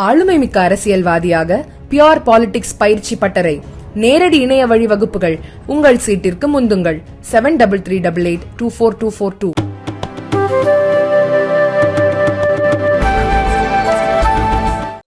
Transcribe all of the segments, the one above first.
ஆளுமை மிக்க அரசியல்வாதியாக பியோர் பாலிடிக்ஸ் பயிற்சி பட்டறை நேரடி இணைய வழி வகுப்புகள் உங்கள் சீட்டிற்கு முந்துங்கள். Seven double three double eight two four two four two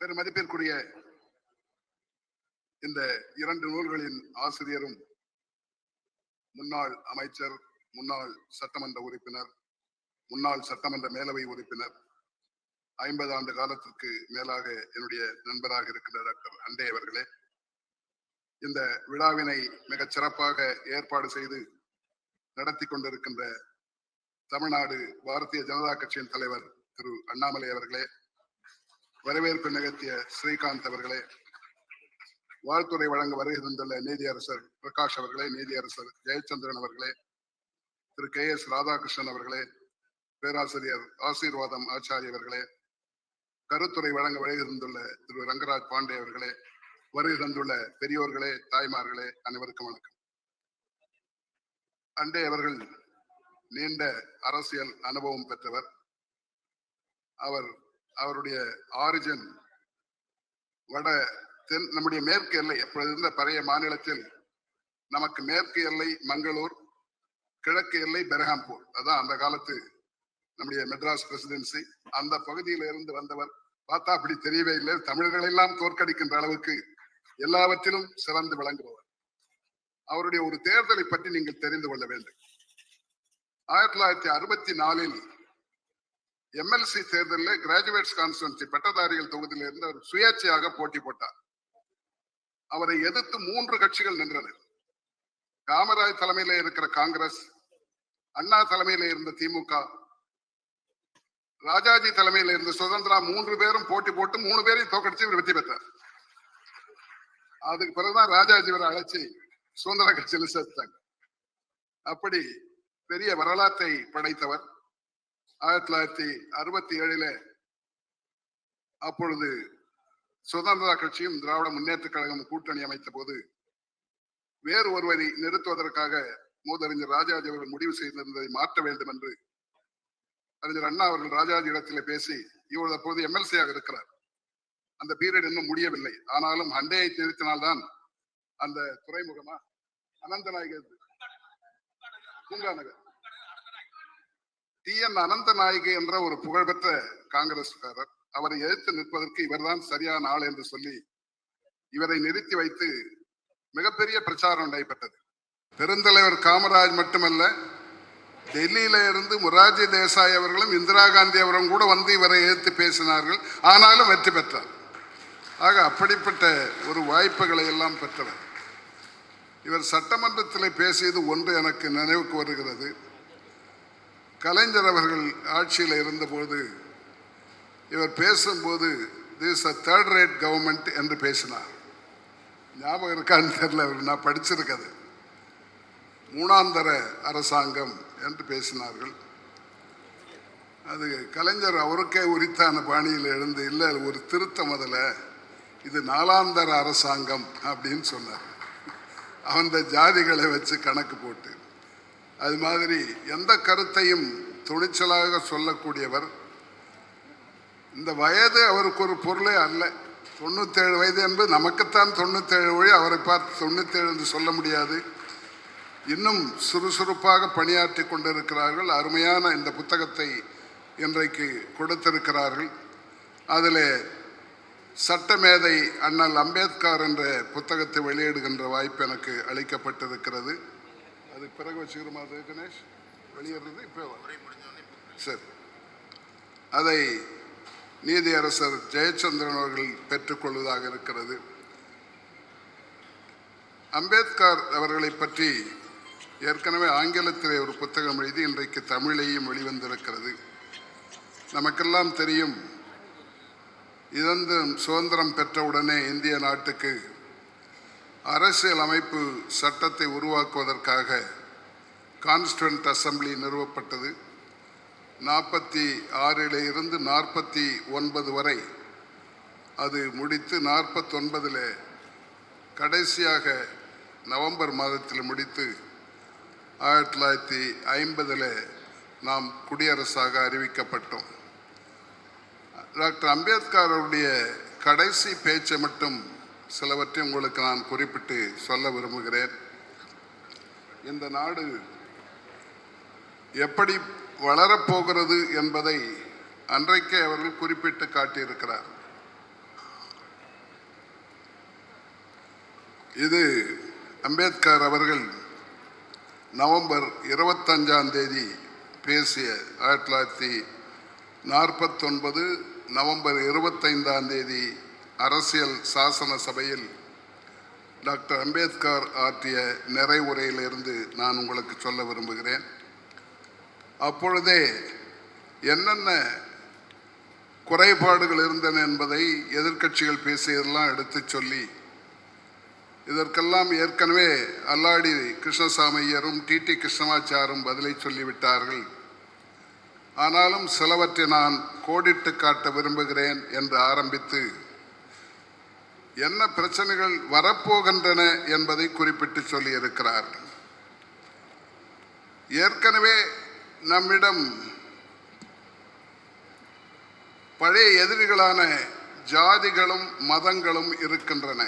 பெரும் மதிப்பிற்குரிய இந்த இரண்டு நூல்களின் ஆசிரியரும் முன்னாள் அமைச்சர் முன்னாள் சட்டமன்ற உறுப்பினர் முன்னாள் சட்டமன்ற மேலவை உறுப்பினர் ஐம்பது ஆண்டு காலத்திற்கு மேலாக என்னுடைய நண்பராக இருக்கின்ற டாக்டர் அண்டே அவர்களே இந்த விழாவினை மிகச் சிறப்பாக ஏற்பாடு செய்து நடத்தி கொண்டிருக்கின்ற தமிழ்நாடு பாரதிய ஜனதா கட்சியின் தலைவர் திரு அண்ணாமலை அவர்களே வரவேற்பு நிகழ்த்திய ஸ்ரீகாந்த் அவர்களே வாழ்த்துறை வழங்க வருகை தந்துள்ள நீதியரசர் பிரகாஷ் அவர்களே நீதியரசர் ஜெயச்சந்திரன் அவர்களே திரு கே எஸ் ராதாகிருஷ்ணன் அவர்களே பேராசிரியர் ஆசீர்வாதம் ஆச்சாரிய அவர்களே கருத்துரை வழங்க வருகை தந்துள்ள திரு ரங்கராஜ் பாண்டே அவர்களே வருகை தந்துள்ள பெரியோர்களே தாய்மார்களே அனைவருக்கும் வணக்கம். அண்டே அவர்கள் நீண்ட அரசியல் அனுபவம் பெற்றவர். அவர் அவருடைய ஆரிஜின் வட தென் நம்முடைய மேற்கு எல்லை அப்பொழுது இருந்த பழைய மாநிலத்தில் நமக்கு மேற்கு எல்லை மங்களூர் கிழக்கு எல்லை பெரகாம்பூர் அதான் அந்த காலத்து நம்முடைய மெட்ராஸ் பிரசிடென்சி அந்த பகுதியில இருந்து வந்தவர். பார்த்தா அப்படி தெரியவே இல்லை. தமிழர்கள் எல்லாம் தோற்கடிக்கின்ற அளவுக்கு எல்லாவற்றிலும் சிறந்து விளங்குபவர். அவருடைய ஒரு தேர்தலை பற்றி நீங்கள் தெரிந்து கொள்ள வேண்டும். ஆயிரத்தி தொள்ளாயிரத்தி அறுபத்தி நாலில் எம்எல்சி தேர்தலில் கிராஜுவேட்ஸ் கான்ஸ்டுவன்சி பட்டதாரிகள் தொகுதியில இருந்து அவர் சுயேட்சையாக போட்டி போட்டார். அவரை எதிர்த்து மூன்று கட்சிகள் நின்றன. காமராஜ் தலைமையில இருக்கிற காங்கிரஸ் அண்ணா தலைமையில இருந்த திமுக ராஜாஜி தலைமையில் இருந்த சுதந்திரா மூன்று பேரும் போட்டி போட்டு மூணு பேரையும் தோக்கடிச்சு இவர் வெற்றி பெற்றார். அதுக்கு பிறகுதான் ராஜாஜி இவரை அழைச்சி சுதந்திர கட்சியில சேர்த்தாங்க அப்படி பெரிய வரலாற்றை படைத்தவர். ஆயிரத்தி தொள்ளாயிரத்தி அறுபத்தி ஏழில அப்பொழுது சுதந்திர கட்சியும் திராவிட முன்னேற்ற கழகம் கூட்டணி அமைத்த போது வேறு ஒருவரை நிறுத்துவதற்காக மூதறிஞர் ராஜாஜி அவர்கள் முடிவு செய்திருந்ததை மாற்ற வேண்டும் என்று அறிஞர் அண்ணா அவர்கள் ராஜாஜி இடத்திலே பேசி இவர் தற்போது எம்எல்சியாக இருக்கிறார். அந்த பீரியட் இன்னும் முடியவில்லை. ஆனாலும் அண்டையை நிறுத்தினால்தான் அந்த துறைமுகமா அனந்தநாயகர் பூங்கா நகர் டி என் அனந்த நாயகி என்ற ஒரு புகழ்பெற்ற காங்கிரஸ்காரர் அவரை எதிர்த்து நிற்பதற்கு இவர்தான் சரியான ஆள் என்று சொல்லி இவரை நிறுத்தி வைத்து மிகப்பெரிய பிரச்சாரம் நடைபெற்றது. பெருந்தலைவர் காமராஜ் மட்டுமல்ல டெல்லியில இருந்து முராஜி தேசாய் அவர்களும் இந்திரா காந்தி அவரும் கூட வந்து இவரை எதிர்த்து பேசினார்கள். ஆனாலும் வெற்றி பெற்றார். ஆக அப்படிப்பட்ட ஒரு வாய்ப்புகளை எல்லாம் பெற்றவர். இவர் சட்டமன்றத்தில் பேசியது ஒன்று எனக்கு நினைவுக்கு வருகிறது. கலைஞர் அவர்கள் ஆட்சியில் இருந்தபோது இவர் பேசும்போது this a third rate government என்று பேசினார். ஞாபகம் இருக்கான்னு தெரியல அவர் நான் படிச்சிருக்கது. மூணாந்தர அரசாங்கம் என்று பேசினார்கள். அது கலைஞர் அவருக்கே உரித்தான பாணியில் எழுந்து இல்லை ஒரு திருத்தம் அதில். இது நாலாந்தர அரசாங்கம் அப்படின்னு சொன்னார். அந்த ஜாதிகளை வச்சு கணக்கு போட்டு. அது மாதிரி எந்த கருத்தையும் துணிச்சலாக சொல்லக்கூடியவர். இந்த வயது அவருக்கு ஒரு பொருளே அல்ல. தொண்ணூத்தேழு வயது என்பது நமக்குத்தான் தொண்ணூத்தேழு வழி அவரை பார்த்து தொண்ணூத்தேழு என்று சொல்ல முடியாது. இன்னும் சுறுசுறுப்பாக பணியாற்றி கொண்டிருக்கிறார்கள். அருமையான இந்த புத்தகத்தை இன்றைக்கு கொடுத்திருக்கிறார்கள். அதில் சட்டமேதை அண்ணல் அம்பேத்கர் என்ற புத்தகத்தை வெளியிடுகின்ற வாய்ப்பு எனக்கு அளிக்கப்பட்டிருக்கிறது. அதுக்கு பிறகு வச்சுக்கிறோமா அது கணேஷ்? வெளியிடுறது இப்போ சரி. அதை நீதியரசர் ஜெயச்சந்திரன் அவர்கள் பெற்றுக்கொள்வதாக இருக்கிறது. அம்பேத்கர் அவர்களை பற்றி ஏற்கனவே ஆங்கிலத்திலே ஒரு புத்தகம் எழுதி இன்றைக்கு தமிழையும் வெளிவந்திருக்கிறது. நமக்கெல்லாம் தெரியும் இதந்து சுதந்திரம் பெற்றவுடனே இந்திய நாட்டுக்கு அரசியல் அமைப்பு சட்டத்தை உருவாக்குவதற்காக கான்ஸ்டுவன்ட் அசம்பிளி நிறுவப்பட்டது. நாற்பத்தி ஆறில் இருந்து நாற்பத்தி ஒன்பது வரை அது முடித்து நாற்பத்தொன்பதில் கடைசியாக நவம்பர் மாதத்தில் முடித்து ஆயிரத்தி தொள்ளாயிரத்தி ஐம்பதில் நாம் குடியரசாக அறிவிக்கப்பட்டோம். டாக்டர் அம்பேத்கர் அவருடைய கடைசி பேச்சை மட்டும் சிலவற்றை உங்களுக்கு நான் குறிப்பிட்டு சொல்ல விரும்புகிறேன். இந்த நாடு எப்படி வளரப்போகிறது என்பதை அன்றைக்கே அவர்கள் குறிப்பிட்டு காட்டியிருக்கிறார். இது அம்பேத்கர் அவர்கள் நவம்பர் இருபத்தஞ்சாம் தேதி பேசிய ஆயிரத்தி தொள்ளாயிரத்தி நாற்பத்தொன்பது நவம்பர் இருபத்தைந்தாம் தேதி அரசியல் சாசன சபையில் டாக்டர் அம்பேத்கர் ஆற்றிய நிறைவுரையிலிருந்து நான் உங்களுக்கு சொல்ல விரும்புகிறேன். அப்பொழுதே என்னென்ன குறைபாடுகள் இருந்தன என்பதை எதிர்க்கட்சிகள் பேசியதெல்லாம் எடுத்துச் சொல்லி இதற்கெல்லாம் ஏற்கனவே அல்லாடி கிருஷ்ணசாமி ஐயரும் டிடி கிருஷ்ணமாச்சாரும் பதிலை சொல்லிவிட்டார்கள். ஆனாலும் சிலவற்றை நான் கோடிட்டு காட்ட விரும்புகிறேன் என்று ஆரம்பித்து என்ன பிரச்சனைகள் வரப்போகின்றன என்பதை குறிப்பிட்டு சொல்லியிருக்கிறார். ஏற்கனவே நம்மிடம் பழைய எதிரிகளான ஜாதிகளும் மதங்களும் இருக்கின்றன.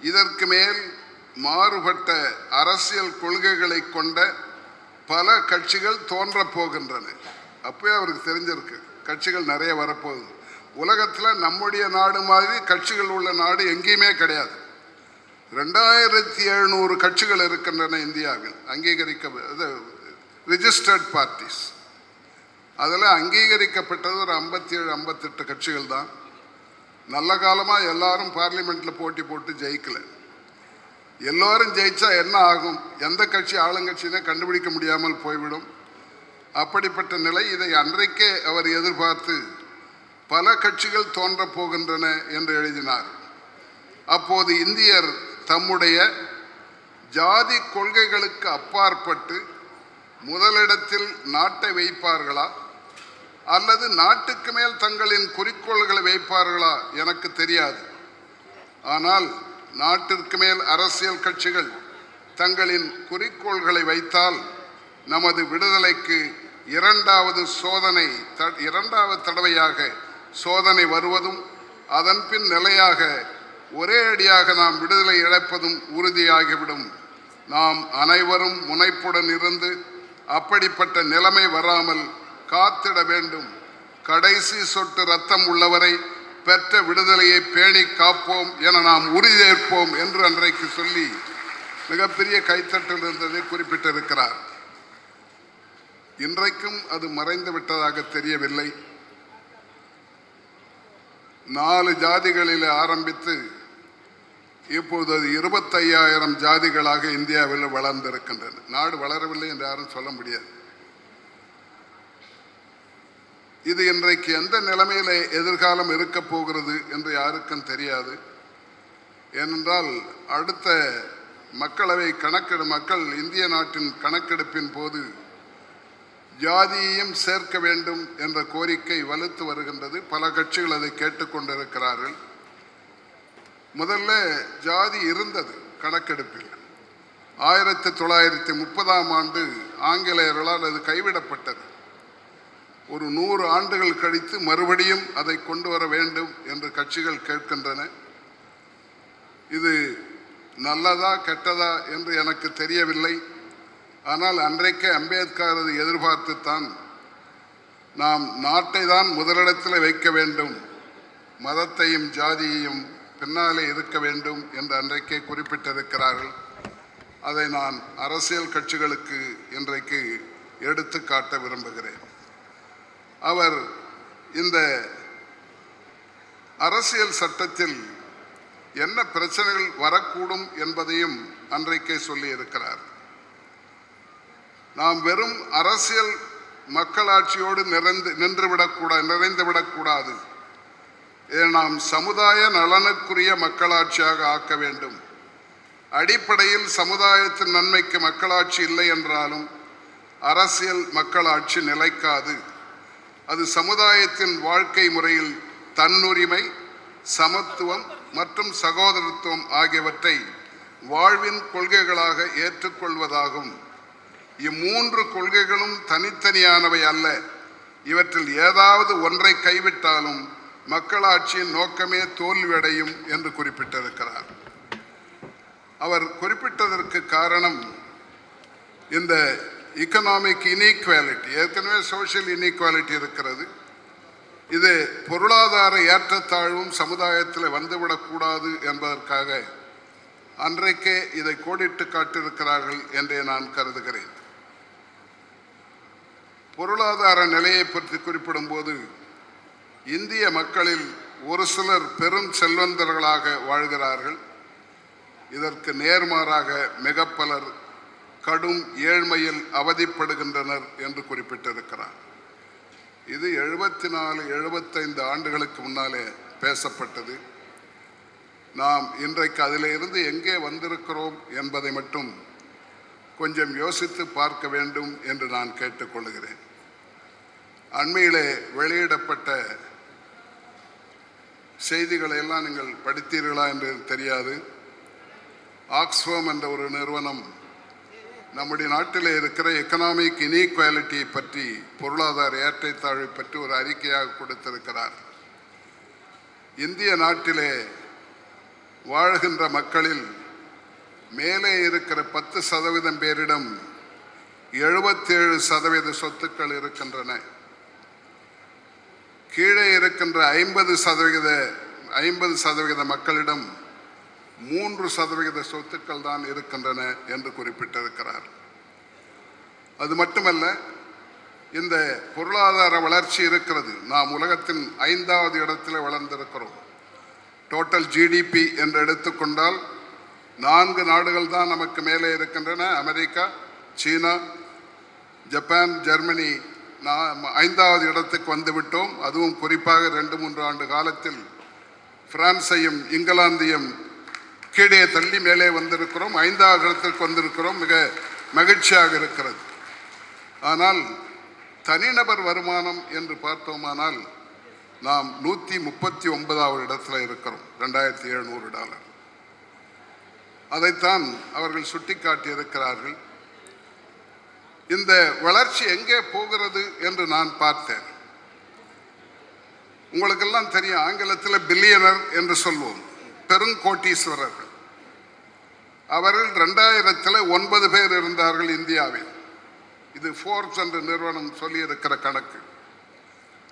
இதற்கு மேல் மாறுபட்ட அரசியல் கொள்கைகளை கொண்ட பல கட்சிகள் தோன்றப் போகின்றன. அப்பவே அவருக்கு தெரிஞ்சிருக்கு. கட்சிகள் நிறைய வரப்போகுது. உலகத்தில் நம்முடைய நாடு மாதிரி கட்சிகள் உள்ள நாடு எங்கேயுமே கிடையாது. ரெண்டாயிரத்தி எழுநூறு கட்சிகள் இருக்கின்றன இந்தியாவில். அங்கீகரிக்க ரிஜிஸ்டர்ட் பார்ட்டிஸ் அதில் அங்கீகரிக்கப்பட்டது ஒரு ஐம்பத்தி ஏழு ஐம்பத்தெட்டு கட்சிகள் தான். நல்ல காலமாக எல்லாரும் பார்லிமெண்ட்டில் போட்டி போட்டு ஜெயிக்கலை. எல்லோரும் ஜெயிச்சா என்ன ஆகும்? எந்த கட்சி ஆளுங்கட்சினே கண்டுபிடிக்க முடியாமல் போய்விடும். அப்படிப்பட்ட நிலை இதை அன்றைக்கே அவர் எதிர்பார்த்து பல கட்சிகள் தோன்றப் போகின்றன என்று எழுதினார். அப்போது இந்தியர் தம்முடைய ஜாதி கொள்கைகளுக்கு அப்பாற்பட்டு முதலிடத்தில் நாட்டை வைப்பார்களா? அல்லது நாட்டுக்கு மேல் தங்களின் குறிக்கோள்களை வைப்பார்களா? எனக்கு தெரியாது. ஆனால் நாட்டிற்கு மேல் அரசியல் கட்சிகள் தங்களின் குறிக்கோள்களை வைத்தால் நமது விடுதலைக்கு இரண்டாவது சோதனை த- இரண்டாவது தடவையாக சோதனை வருவதும் அதன் பின் நிலையாக ஒரே அடியாக நாம் விடுதலை இழப்பதும் உறுதியாகிவிடும். நாம் அனைவரும் முனைப்புடன் இருந்து அப்படிப்பட்ட நிலைமை வராமல் காத்திட வேண்டும். கடைசி சொட்டு ரத்தம் உள்ளவரை பெற்ற விடுதலையை பேணி காப்போம் என நாம் உறுதியேற்போம் என்று அன்றைக்கு சொல்லி மிகப்பெரிய கைத்தட்டல் இருந்ததை குறிப்பிட்டிருக்கிறார். இன்றைக்கும் அது மறைந்து விட்டதாக தெரியவில்லை. நாலு ஜாதிகளில் ஆரம்பித்து இப்போது அது இருபத்தையாயிரம் ஜாதிகளாக இந்தியாவில் வளர்ந்திருக்கின்றன. நாடு வளரவில்லை என்று யாரும் சொல்ல முடியாது. இது இன்றைக்கு எந்த நிலைமையில எதிர்காலம் இருக்க போகிறது என்று யாருக்கும் தெரியாது. ஏனென்றால் அடுத்த மக்களவை கணக்கெடு மக்கள் இந்திய நாட்டின் கணக்கெடுப்பின் போது ஜாதியையும் சேர்க்க வேண்டும் என்ற கோரிக்கை வலுத்து வருகின்றது. பல கட்சிகள் அதை கேட்டுக்கொண்டிருக்கிறார்கள் முதல்ல ஜாதி இருந்தது கணக்கெடுப்பில். ஆயிரத்தி தொள்ளாயிரத்தி முப்பதாம் ஆண்டு ஆங்கிலேயர்களால் அது கைவிடப்பட்டது. ஒரு நூறு ஆண்டுகள் கழித்து மறுபடியும் அதை கொண்டு வர வேண்டும் என்று கட்சிகள் கேட்கின்றன. இது நல்லதா கெட்டதா என்று எனக்கு தெரியவில்லை. ஆனால் அன்றைக்கே அம்பேத்கரது எதிர்பார்த்துத்தான். நாம் நாட்டை தான் முதலிடத்தில் வைக்க வேண்டும். மதத்தையும் ஜாதியையும் பின்னாலே இருக்க வேண்டும் என்று அன்றைக்கே குறிப்பிட்டிருக்கிறார்கள். அதை நான் அரசியல் கட்சிகளுக்கு இன்றைக்கு எடுத்து காட்ட விரும்புகிறேன். அவர் இந்த அரசியல் சட்டத்தில் என்ன பிரச்சனைகள் வரக்கூடும் என்பதையும் அன்றைக்கே சொல்லியிருக்கிறார். நாம் வெறும் அரசியல் மக்களாட்சியோடு நிறைந்து நின்றுவிடக்கூடாது நிறைந்துவிடக்கூடாது. இதை நாம் சமுதாய நலனுக்குரிய மக்களாட்சியாக ஆக்க வேண்டும். அடிப்படையில் சமுதாயத்தின் நன்மைக்கு மக்களாட்சி இல்லை என்றாலும் அரசியல் மக்களாட்சி நிலைக்காது. அது சமுதாயத்தின் வாழ்க்கை முறையில் தன்னுரிமை சமத்துவம் மற்றும் சகோதரத்துவம் ஆகியவற்றை வாழ்வின் கொள்கைகளாக ஏற்றுக்கொள்வதாகும். இம்மூன்று கொள்கைகளும் தனித்தனியானவை அல்ல. இவற்றில் ஏதாவது ஒன்றை கைவிட்டாலும் மக்களாட்சியின் நோக்கமே தோல்வியடையும் என்று குறிப்பிட்டிருக்கிறார். அவர் குறிப்பிட்டதற்கு காரணம் இந்த இக்கனாமிக் இனீக்வாலிட்டி ஏற்கனவே சோஷியல் இனீக்வாலிட்டி இருக்கிறது. இது பொருளாதார ஏற்றத்தாழ்வும் சமுதாயத்தில் வந்துவிடக்கூடாது என்பதற்காக அன்றைக்கே இதை கோடிட்டு காட்டிருக்கிறார்கள் என்றே நான் கருதுகிறேன். பொருளாதார நிலையை பற்றி குறிப்பிடும்போது இந்திய மக்களில் ஒரு சிலர் பெரும் செல்வந்தர்களாக வாழ்கிறார்கள். இதற்கு நேர்மாறாக மிக பலர் கடும் ஏழ்மையில் அவதிப்படுகின்றனர் என்று குறிப்பிட்டிருக்கிறார். இது எழுபத்தி நாலு எழுபத்தைந்து ஆண்டுகளுக்கு முன்னாலே பேசப்பட்டது. நாம் இன்றைக்கு அதில் இருந்து எங்கே வந்திருக்கிறோம் என்பதை மட்டும் கொஞ்சம் யோசித்து பார்க்க வேண்டும் என்று நான் கேட்டுக்கொள்கிறேன். அண்மையிலே வெளியிடப்பட்ட செய்திகளை எல்லாம் நீங்கள் படித்தீர்களா என்று தெரியாது. ஆக்ஸ்ஃபோம் என்ற ஒரு நிறுவனம் நம்முடைய நாட்டில் இருக்கிற எக்கனாமிக் இனீக்வாலிட்டியை பற்றி பொருளாதார ஏற்றத்தாழ்வை பற்றி ஒரு அறிக்கையாக கொடுத்திருக்கிறார். இந்திய நாட்டிலே வாழ்கின்ற மக்களில் மேலே இருக்கிற பத்து சதவீதம் பேரிடம் எழுபத்தேழு சதவீத சொத்துக்கள் இருக்கின்றன. கீழே இருக்கின்ற ஐம்பது சதவிகித ஐம்பது சதவிகித மக்களிடம் மூன்று சதவிகித சொத்துக்கள் தான் இருக்கின்றன என்று குறிப்பிட்டிருக்கிறார். அது மட்டுமல்ல இந்த பொருளாதார வளர்ச்சி இருக்கிறது. நாம் உலகத்தின் ஐந்தாவது இடத்தில் வளர்ந்திருக்கிறோம். டோட்டல் ஜிடிபி என்று எடுத்துக்கொண்டால் நான்கு நாடுகள் தான் நமக்கு மேலே இருக்கின்றன. America China Japan Germany. நாம் ஐந்தாவது இடத்துக்கு வந்துவிட்டோம். அதுவும் குறிப்பாக ரெண்டு மூன்று ஆண்டு காலத்தில். பிரான்ஸையும் இங்கிலாந்தையும் கீழே தள்ளி மேலே வந்திருக்கிறோம். ஐந்தாவது இடத்திற்கு வந்திருக்கிறோம். மிக மகிழ்ச்சியாக இருக்கிறது. ஆனால் தனிநபர் வருமானம் என்று பார்த்தோமானால் நாம் நூற்றி முப்பத்தி ஒன்பதாவது இடத்துல இருக்கிறோம். ரெண்டாயிரத்தி எழுநூறு டாலர். அதைத்தான் அவர்கள் சுட்டிக்காட்டியிருக்கிறார்கள். இந்த வளர்ச்சி எங்கே போகிறது என்று நான் பார்த்தேன். உங்களுக்கெல்லாம் தெரியும் ஆங்கிலத்தில் பில்லியனர் என்று சொல்வோம். பெருங்கோட்டீஸ்வரர்கள். அவர்கள் ரெண்டாயிரத்தில் ஒன்பது பேர் இருந்தார்கள் இந்தியாவில். இது ஃபோர்ப்ஸ் என்ற நிறுவனம் சொல்லியிருக்கிற கணக்கு.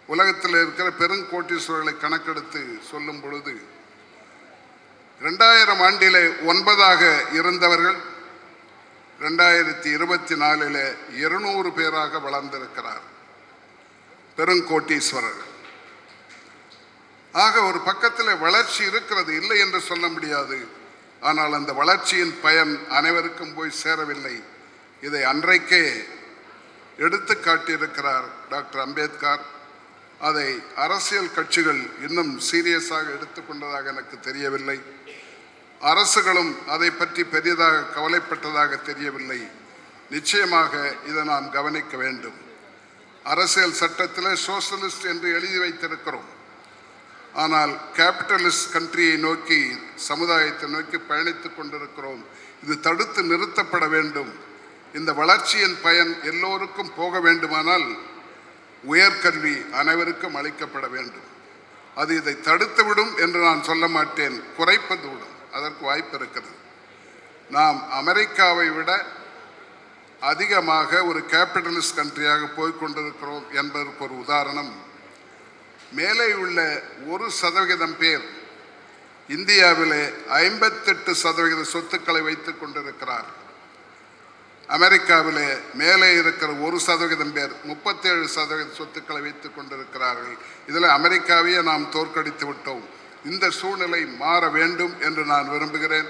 உலகத்தில் இருக்கிற பெருங்கோட்டீஸ்வரர்களை கணக்கெடுத்து சொல்லும் பொழுது ரெண்டாயிரம் ஆண்டிலே ஒன்பதாக இருந்தவர்கள் ரெண்டாயிரத்தி இருபத்தி நாலில் இருநூறு பேராக வளர்ந்திருக்கிறார் பெருங்கோட்டீஸ்வரர்கள் ஆக ஒரு பக்கத்தில் வளர்ச்சி இருக்கிறது இல்லை என்று சொல்ல முடியாது. ஆனால் அந்த வளர்ச்சியின் பயன் அனைவருக்கும் போய் சேரவில்லை. இதை அன்றைக்கே எடுத்து காட்டியிருக்கிறார் டாக்டர் அம்பேத்கர். அதை அரசியல் கட்சிகள் இன்னும் சீரியஸாக எடுத்துக்கொண்டதாக எனக்கு தெரியவில்லை. அரசுகளும் அதை பற்றி பெரியதாக கவலைப்பட்டதாக தெரியவில்லை. நிச்சயமாக இதை நாம் கவனிக்க வேண்டும். அரசியல் சட்டத்தில் சோசலிஸ்ட் என்று எழுதி வைத்திருக்கிறோம். ஆனால் கேபிட்டலிஸ்ட் கண்ட்ரியை நோக்கி சமுதாயத்தை நோக்கி பயணித்துக் கொண்டிருக்கிறோம். இது தடுத்து நிறுத்தப்பட வேண்டும். இந்த வளர்ச்சியின் பயன் எல்லோருக்கும் போக வேண்டுமானால் உயர்கல்வி அனைவருக்கும் அளிக்கப்பட வேண்டும். அது இதை தடுத்துவிடும் என்று நான் சொல்ல மாட்டேன். குறைப்பது விடும். அதற்கு வாய்ப்பு இருக்கிறது. நாம் அமெரிக்காவை விட அதிகமாக ஒரு கேபிட்டலிஸ்ட் கண்ட்ரியாக போய்கொண்டிருக்கிறோம் என்பதற்கு ஒரு உதாரணம். மேலே உள்ள ஒரு சதவிகிதம் பேர் இந்தியாவிலே ஐம்பத்தெட்டு சதவிகித சொத்துக்களை வைத்துக் கொண்டிருக்கிறார். அமெரிக்காவிலே மேலே இருக்கிற ஒரு சதவிகிதம் பேர் முப்பத்தேழு சதவீத சொத்துக்களை வைத்துக் கொண்டிருக்கிறார்கள். இதில் அமெரிக்காவையே நாம் தோற்கடித்து விட்டோம். இந்த சூழ்நிலை மாற வேண்டும் என்று நான் விரும்புகிறேன்.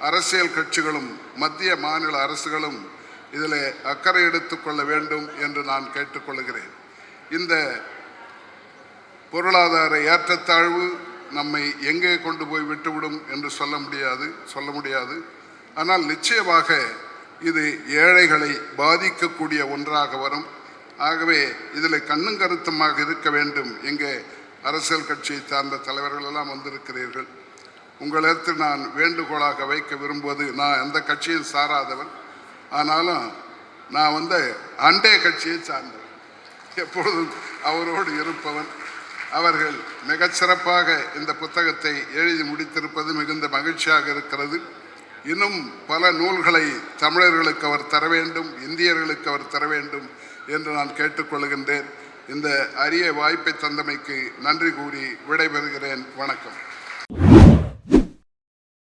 அரசியல் கட்சிகளும் மத்திய மாநில அரசுகளும் இதில் அக்கறை எடுத்துக்கொள்ள வேண்டும் என்று நான் கேட்டுக்கொள்கிறேன் இந்த பொருளாதார ஏற்றத்தாழ்வு நம்மை எங்கே கொண்டு போய் விட்டுவிடும் என்று சொல்ல முடியாது சொல்ல முடியாது. ஆனால் நிச்சயமாக இது ஏழைகளை பாதிக்கக்கூடிய ஒன்றாக வரும். ஆகவே இதில் கண்ணும் கருத்துமாக இருக்க வேண்டும். எங்கே அரசியல் கட்சியை சார்ந்த தலைவர்களெல்லாம் வந்திருக்கிறீர்கள். உங்களிடத்து நான் வேண்டுகோளாக வைக்க விரும்புவது நான் எந்த கட்சியும் சாராதவன். ஆனாலும் நான் வந்து அண்டே கட்சியை சார்ந்தவன். எப்பொழுதும் அவரோடு இருப்பவன். அவர்கள் மிகச்சிறப்பாக இந்த புத்தகத்தை எழுதி முடித்திருப்பது மிகுந்த மகிழ்ச்சியாக இருக்கிறது. இன்னும் பல நூல்களை தமிழர்களுக்கு அவர் தர வேண்டும் இந்தியர்களுக்கு அவர் தர வேண்டும் என்று நான் கேட்டுக்கொள்கின்றேன். இந்த அரிய வாய்ப்பை தந்தமைக்கு நன்றி கூறி விடைபெறுகிறேன். வணக்கம்.